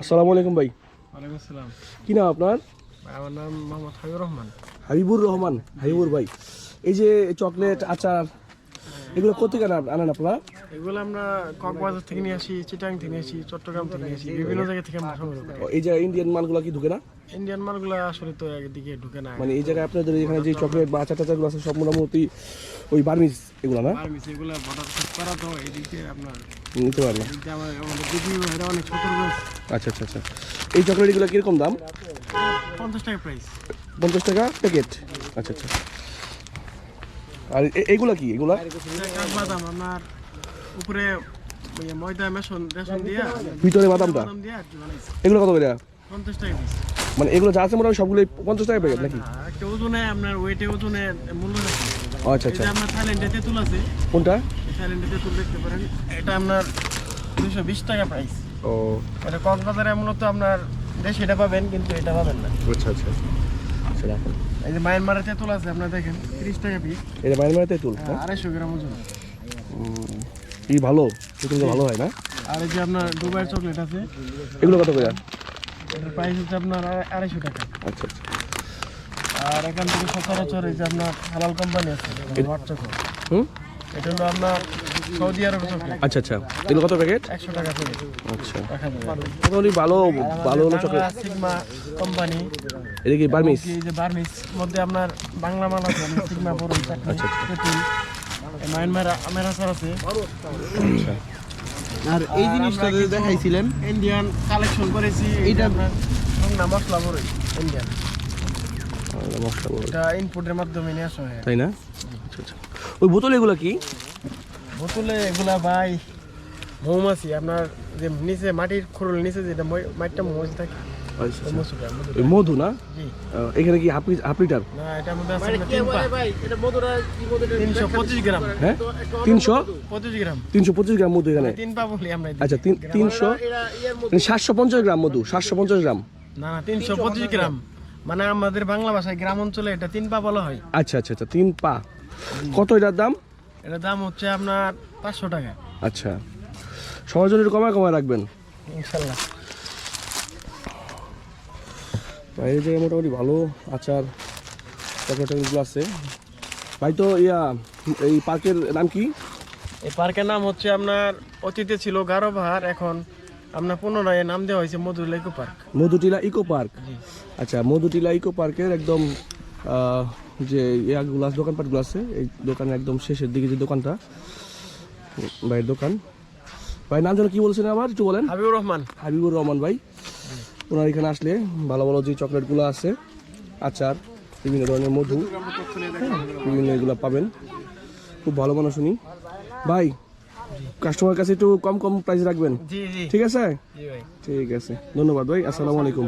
আসসালামু আলাইকুম ভাই। ওয়ালাইকুম আসসালাম। কি নাম আপনার? আমার নাম মোহাম্মদ হাবিবুর রহমান। হাবিবুর রহমান হাবিবুর ভাই। এই যে চকলেট আচার এগুলো কোথেকে আনা- আনেন আপনারা? এগুলো আমরা কক্সবাজার থেকে নিয়ে আসি চিটাং থেকে নিয়ে আসি চট্টগ্রাম থেকে নিয়ে আসি বিভিন্ন জায়গা থেকে আমরা সংগ্রহ করি। এই যে ইন্ডিয়ান মালগুলো কি ঢুকে না? ইন্ডিয়ান মালগুলো আসলে তো একদিকে ঢুকে না। মানে এই জায়গায় আপনাদের এখানে যে চকলেট বা আচার টাচারগুলো আছে সব মোটামুটি ওই বার্মিজ এগুলো না? আর মিছে এগুলো বর্ডার চেক করা তো এদিকে আপনার নিতে পারবে অনেক। আচ্ছা আচ্ছা আচ্ছা। এই চকলেটগুলো কীরকম দাম? পঞ্চাশ টাকা প্রাইস পঞ্চাশ টাকা প্যাকেট আচ্ছা আচ্ছা। আর এ- এইগুলা কি? এগুলা? কাঠবাদাম আপনার উপরে ময়দা মেশন রেশন দিয়া ভিতরে বাদামটা? বাদাম এগুলো কত করে? পঞ্চাশ টাকা মানে এগুলো যা আছে মোটামুটি সবগুলো পঞ্চাশ টাকা প্যাকেট নাকি? একটা ওজনে আপনার ওয়েটে ওজনে মূল্য আছে আচ্ছা আচ্ছা। যে আপনার থাইল্যান্ডে তেঁতুল আছে। কোনটা? থাইল্যান্ডে তেঁতুল দেখতে পারেন। এটা আপনার দুশো বিশ টাকা প্রাইস ও। এটা কক্সবাজারে মূলত আপনার দেশে এটা পাবেন কিন্তু এটা পাবেন না। আচ্ছা আচ্ছা। আচ্ছা রাখুন। এই যে মায়ানমারের তেঁতুল আছে আপনার দেখেন তিরিশ টাকা পিস এটা মায়ের মায়ের তেঁতুল হ্যাঁ আড়াইশো গ্রাম ওজন। কি ভালো তেঁতুল ভালো হয় না? আর এই যে আপনার দুবাইয়ের চকলেট আছে এগুলো কত করে? এটার প্রাইস হচ্ছে আপনার আড়াই- আড়াইশো টাকা। আচ্ছা আচ্ছা। আর এখান থেকে সচরাচর এই যে আপনার হালাল কোম্পানি আছে হোয়াট চকলেট হুম? এটা হলো আপনার সৌদি আরবের চকলেট আচ্ছা আচ্ছা। এগুলো কত প্যাকেট একশো টাকা করে। আচ্ছা। মোটামুটি ভালো ভালো হলো চকলেট সিগমা কোম্পানি এটা কি বার্মিস এই যে বার্মিস মধ্যে আপনার বাংলা মাল আছে সিগমা বড় চাকরি তেঁতুল মায়ানমার আমের আচার আছে। আচ্ছা। আর এই জিনিসটা যে দেখাইছিলেন ইন্ডিয়ান কালেকশন করেছি। এটা আপনার না মশলা বড়ই ইন্ডিয়ান মশলা বড়। এটা ইনপুটের মাধ্যমে নিয়ে আসা হয়। তাই না? আচ্ছা আচ্ছা। ওই বোতল এগুলো কি? বোতলে এগুলা ভাই। মৌমাছি আপনার যে নিচে মাটির খোরল নিচে যেটা মাটিটা মৌমাছি থাকে আচ্ছা, আচ্ছা। মধু। না? এখানে কি হাফ হাফ লিটার। তিনশো পঁচিশ গ্রাম। হ্যাঁ? তিনশো? পঁচিশ গ্রাম। তিনশো পঁচিশ গ্রাম মধু এখানে? তিন পা বলি আমরা এদিকে। আচ্ছা তিন তিনশো? মানে সাতশো পঞ্চাশ গ্রাম মধু সাতশো পঞ্চাশ গ্রাম। না না তিনশো পঁচিশ গ্রাম। মানে আমাদের বাংলা ভাষায় গ্রাম অঞ্চলে এটা তিন পা বলা হয়। আচ্ছা আচ্ছা আচ্ছা তিন পা কত এটার দাম? এটার দাম হচ্ছে আপনার পাঁচশো টাকা। আচ্ছা। সবার জন্য কমায় কমায় রাখবেন? ইনশাল্লাহ। বাইরের জায়গায় মোটামুটি ভালো আচার চকলেটগুলো আছে। ভাই তো ইয়া এই পার্কের নাম কি? এই পার্কের নাম হচ্ছে আপনার অতীতে ছিল গারো পাহাড় এখন আপনার পুনরায় নাম দেওয়া হয়েছে মধুর লেকো পার্ক। Madhutila eco park. আচ্ছা মধুটিলা ইকো পার্কের একদম যে ইয়াগুলো আছে দোকানপাটগুলো আছে এই দোকানে একদম শেষের দিকে যে দোকানটা ভাইয়ের দোকান। ভাই নাম যেন কি বলছেন আবার একটু বলেন। হাবিবুর রহমান। হাবিবুর রহমান ভাই। ওনার এখানে আসলে ভালো ভালো যে চকলেটগুলো আছে আচার বিভিন্ন ধরনের মধু বিভিন্ন এগুলো পাবেন। খুব ভালো মানুষ উনি। ভাই কাস্টমার কাছে একটু কম কম প্রাইস রাখবেন। ঠিক আছে? ঠিক আছে। ধন্যবাদ ভাই। আসসালামু আলাইকুম।